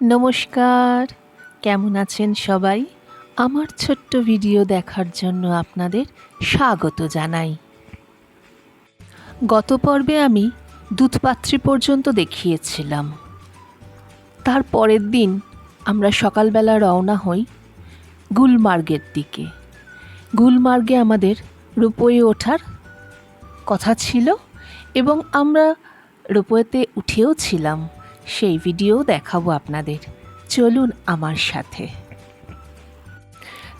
নমস্কার। কেমন আছেন সবাই? আমার ছোট্ট ভিডিও দেখার জন্য আপনাদের স্বাগত জানাই। গত পর্বে আমি দুধপাত্রী পর্যন্ত দেখিয়েছিলাম। তার পরের দিন আমরা সকালবেলা রওনা হই গুলমার্গের দিকে। গুলমার্গে আমাদের রূপয়ে ওঠার কথা ছিল এবং আমরা রোপওয়েতে উঠেও ছিলাম। সেই ভিডিও দেখাবো আপনাদের। চলুন আমার সাথে।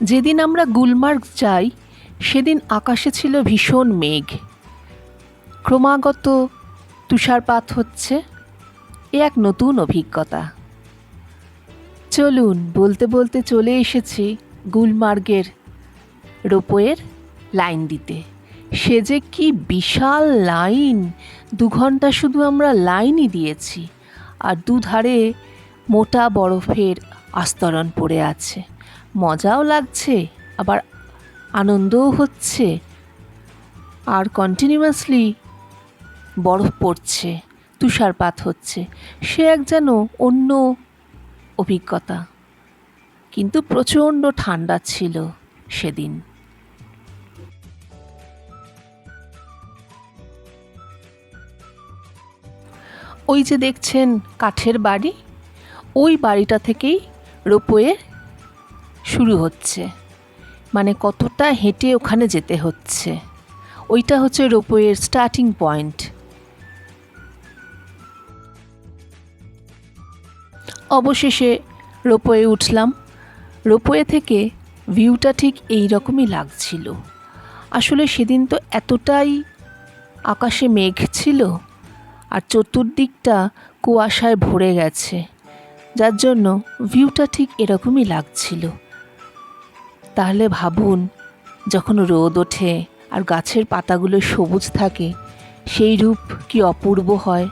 যেদিন আমরা গুলমার্গ যাই, সেদিন আকাশে ছিল ভীষণ মেঘ। ক্রমাগত তুষারপাত হচ্ছে, এ এক নতুন অভিজ্ঞতা। চলুন, বলতে বলতে চলে এসেছি গুলমার্গের রোপওয়ের লাইন দিতে। সে যে কি বিশাল লাইন, দু ঘণ্টা শুধু আমরা লাইনই দিয়েছি। আর দুধারে মোটা বরফের আস্তরণ পড়ে আছে। মজাও লাগছে, আবার আনন্দও হচ্ছে। আর কন্টিনিউয়াসলি বরফ পড়ছে, তুষারপাত হচ্ছে। সে এক যেন অন্য অভিজ্ঞতা। কিন্তু প্রচণ্ড ঠান্ডা ছিল সেদিন। ওই যে দেখছেন কাঠের বাড়ি, ওই বাড়িটা থেকেই রোপওয়ে শুরু হচ্ছে। মানে কতটা হেঁটে ওখানে যেতে হচ্ছে। ওইটা হচ্ছে রোপওয়ের স্টার্টিং পয়েন্ট অবশেষে রোপওয়ে উঠলাম। রোপওয়ে থেকে ভিউটা ঠিক এই রকমই লাগছিল। আসলে সেদিন তো এতটাই আকাশে মেঘ ছিল আর চতুর্দিকটা কুয়াশায় ভরে গেছে, যার জন্য ভিউটা ঠিক এরকমই লাগছিল। তাহলে ভাবুন, যখন রোদ ওঠে আর গাছের পাতাগুলো সবুজ থাকে, সেই রূপ কি অপূর্ব হয়?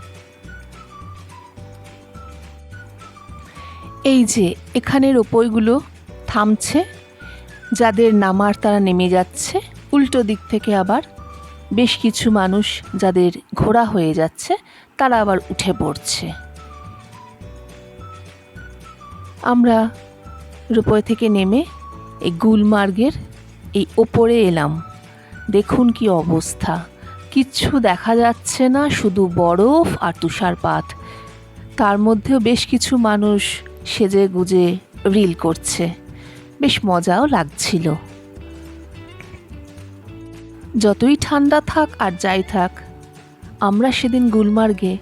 এই যে, এখানের ওপইগুলো থামছে, যাদের নামার তারা নেমে যাচ্ছে, উল্টো দিক থেকে আবার বেশ কিছু মানুষ যাদের ঘোড়া হয়ে যাচ্ছে, তারা আবার উঠে পড়ছে। আমরা রূপয় থেকে নেমে এই গুলমার্গের এই ওপরে এলাম। দেখুন কি অবস্থা। কিচ্ছু দেখা যাচ্ছে না, শুধু বরফ আর তুষারপাত। তার মধ্যেও বেশ কিছু মানুষ সেজে গুজে রিল করছে। বেশ মজাও লাগছিল। যতই ঠান্ডা থাক আর যাই থাক, আমরা সেদিন গুলমার্গে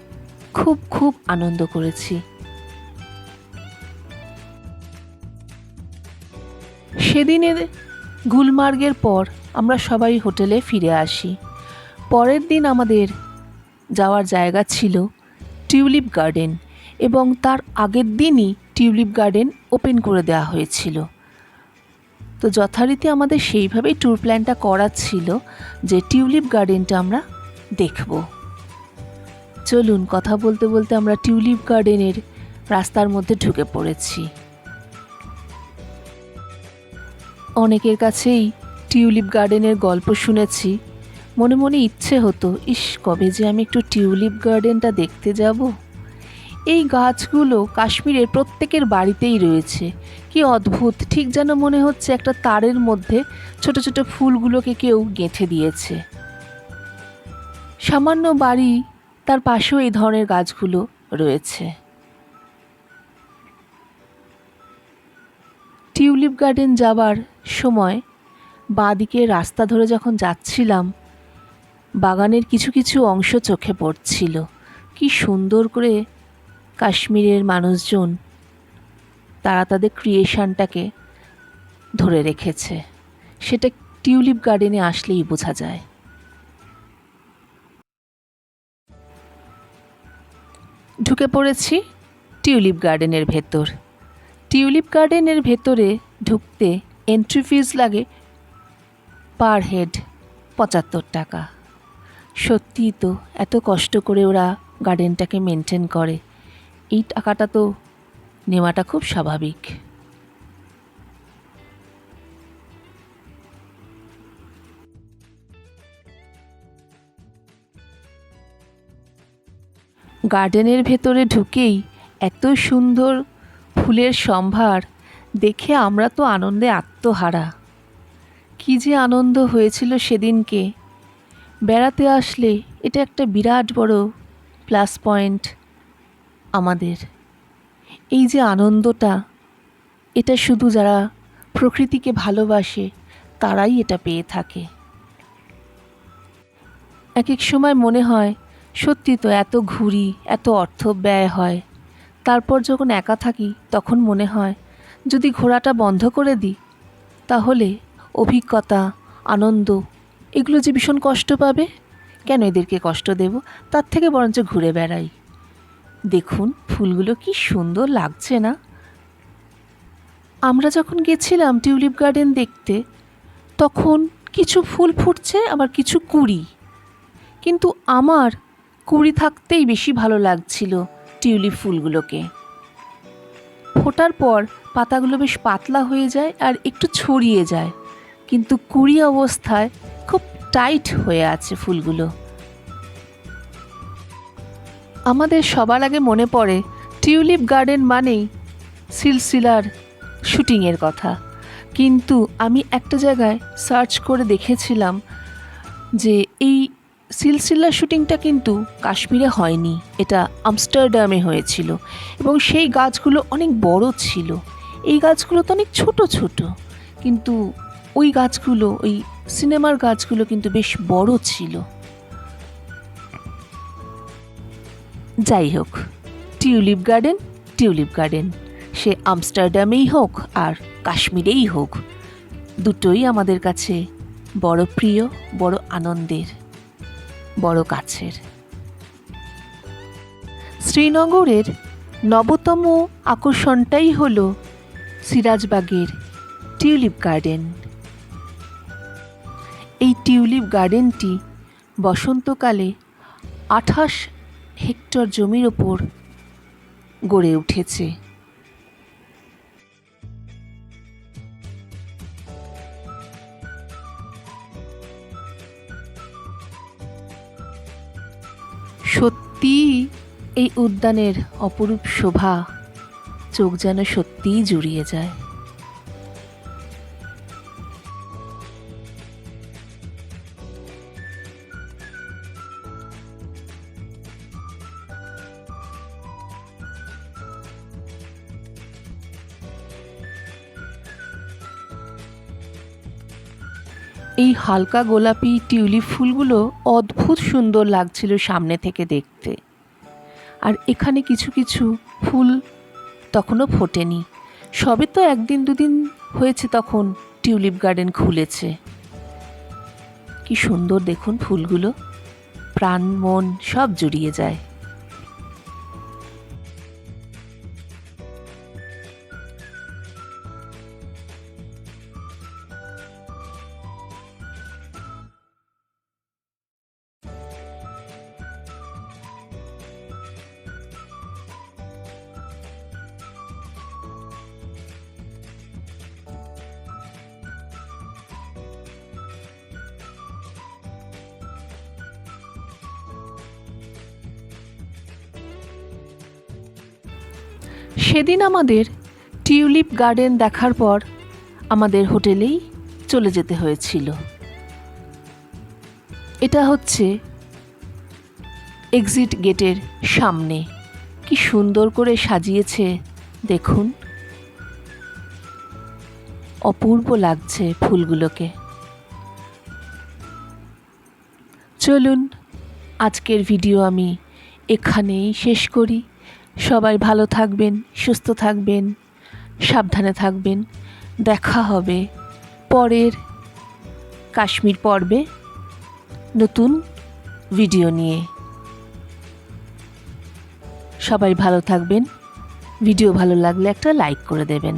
খুব খুব আনন্দ করেছি। সেদিনের গুলমার্গের পর আমরা সবাই হোটেলে ফিরে আসি। পরের দিন আমাদের যাওয়ার জায়গা ছিল টিউলিপ গার্ডেন এবং তার আগের দিনই টিউলিপ গার্ডেন ওপেন করে দেওয়া হয়েছিল। তো যথারীতি আমাদের সেইভাবেই ট্যুর প্ল্যানটা করা ছিল যে টিউলিপ গার্ডেনটা আমরা দেখব। চলুন, কথা বলতে বলতে আমরা টিউলিপ গার্ডেনের রাস্তার মধ্যে ঢুকে পড়েছি। অনেকের কাছেই টিউলিপ গার্ডেনের গল্প শুনেছি। মনে মনে ইচ্ছে হতো, ইস, কবে যে আমি একটু টিউলিপ গার্ডেনটা দেখতে যাব? এই গাছগুলো কাশ্মীরের প্রত্যেকের বাড়িতেই রয়েছে। কি অদ্ভুত! ঠিক যেন মনে হচ্ছে একটা তারের মধ্যে ছোট ছোট ফুলগুলোকে কেউ গেঁথে দিয়েছে। সামান্য বাড়ি তার পাশেও এই ধরনের গাছগুলো রয়েছে। টিউলিপ গার্ডেন যাবার সময় বাঁদিকে রাস্তা ধরে যখন যাচ্ছিলাম, বাগানের কিছু কিছু অংশ চোখে পড়ছিল। কি সুন্দর করে কাশ্মীরের মানুষজন, তারা তাদের ক্রিয়েশনটাকে ধরে রেখেছে। সেটা টিউলিপ গার্ডেনে আসলেই বোঝা যায়। ঢুকে পড়েছি টিউলিপ গার্ডেনের ভেতর। টিউলিপ গার্ডেনের ভেতরে ঢুকতে এন্ট্রি ফিজ লাগে পার হেড পঁচাত্তর টাকা। সত্যিই তো এত কষ্ট করে ওরা গার্ডেনটাকে মেনটেন করে। এই টাকাটা তো নেওয়াটা খুব স্বাভাবিক। গার্ডেনের ভেতরে ঢুকেই এত সুন্দর ফুলের সম্ভার, দেখে আমরা তো আনন্দে আত্মহারা। কী যে আনন্দ হয়েছিল সেদিনকে। বেড়াতে আসলে এটা একটা বিরাট বড় প্লাস পয়েন্ট। আমাদের। এই যে আনন্দটা, এটা শুধু যারা প্রকৃতিকে ভালোবাসে, তারাই এটা পেয়ে থাকে। এক এক সময় মনে হয়, সত্যি তো এত ঘুরি, এত অর্থ ব্যয় হয়। তারপর যখন একা থাকি, তখন মনে হয়, যদি ঘোরাটা বন্ধ করে দিই, তাহলে অভিজ্ঞতা, আনন্দ, এগুলো যে ভীষণ কষ্ট পাবে, কেন এদেরকে কষ্ট দেব? তার থেকে বরঞ্চ ঘুরে বেড়াই। দেখুন, ফুলগুলো কি সুন্দর লাগছে না। আমরা যখন গেছিলাম টিউলিপ গার্ডেন দেখতে, তখন কিছু ফুল ফুটছে, আবার কিছু কুড়ি। কিন্তু আমার কুড়ি থাকতেই বেশি ভালো লাগছিল টিউলিপ ফুলগুলোকে। ফোটার পর পাতাগুলো বেশ পাতলা হয়ে যায় আর একটু ছড়িয়ে যায়, কিন্তু কুড়ি অবস্থায় খুব টাইট হয়ে আছে ফুলগুলো। আমাদের সবার আগে মনে পড়ে টিউলিপ গার্ডেন মানেই সিলসিলার শুটিংয়ের কথা। কিন্তু আমি একটা জায়গায় সার্চ করে দেখেছিলাম যে এই সিলসিলা শুটিংটা কিন্তু কাশ্মীরে হয়নি, এটা আমস্টারডামে হয়েছিল এবং সেই গাছগুলো অনেক বড় ছিল। এই গাছগুলো তো অনেক ছোট ছোট, কিন্তু ওই গাছগুলো, ওই সিনেমার গাছগুলো কিন্তু বেশ বড় ছিল। যাই হোক টিউলিপ গার্ডেন টিউলিপ গার্ডেন। সে আমস্টারডামেই হোক আর কাশ্মীরেই হোক, দুটোই আমাদের কাছে বড় প্রিয়, বড় আনন্দের, বড় কাছের। শ্রীনগরের নবতম আকর্ষণটাই হল সিরাজবাগের টিউলিপ গার্ডেন। এই টিউলিপ গার্ডেনটি বসন্তকালে আঠাশ হেক্টর জমির ওপর গড়ে উঠেছে। সত্যি এই উদ্যানের অপরূপ শোভা চোখ যেন সত্যিই জুড়িয়ে যায়। এই হালকা গোলাপি টিউলিপ ফুলগুলো অদ্ভুত সুন্দর লাগছিল সামনে থেকে দেখতে। আর এখানে কিছু কিছু ফুল তখনও ফোটেনি। সবে তো একদিন দুদিন হয়েছে তখন টিউলিপ গার্ডেন খুলেছে। কি সুন্দর দেখুন ফুলগুলো। প্রাণ, মন সব জুড়িয়ে যায়। সেদিন আমাদের টিউলিপ গার্ডেন দেখার পর আমাদের হোটেলেই চলে যেতে হয়েছিল। এটা হচ্ছে এক্সিট গেটের সামনে। কি সুন্দর করে সাজিয়েছে, দেখুন। অপূর্ব লাগছে ফুলগুলোকে। চলুন, আজকের ভিডিও আমি এখানেই শেষ করি। সবাই ভালো থাকবেন, সুস্থ থাকবেন, সাবধানে থাকবেন। দেখা হবে পরের কাশ্মীর পর্বে নতুন ভিডিও নিয়ে। সবাই ভালো থাকবেন। ভিডিও ভালো লাগলে একটা লাইক করে দেবেন।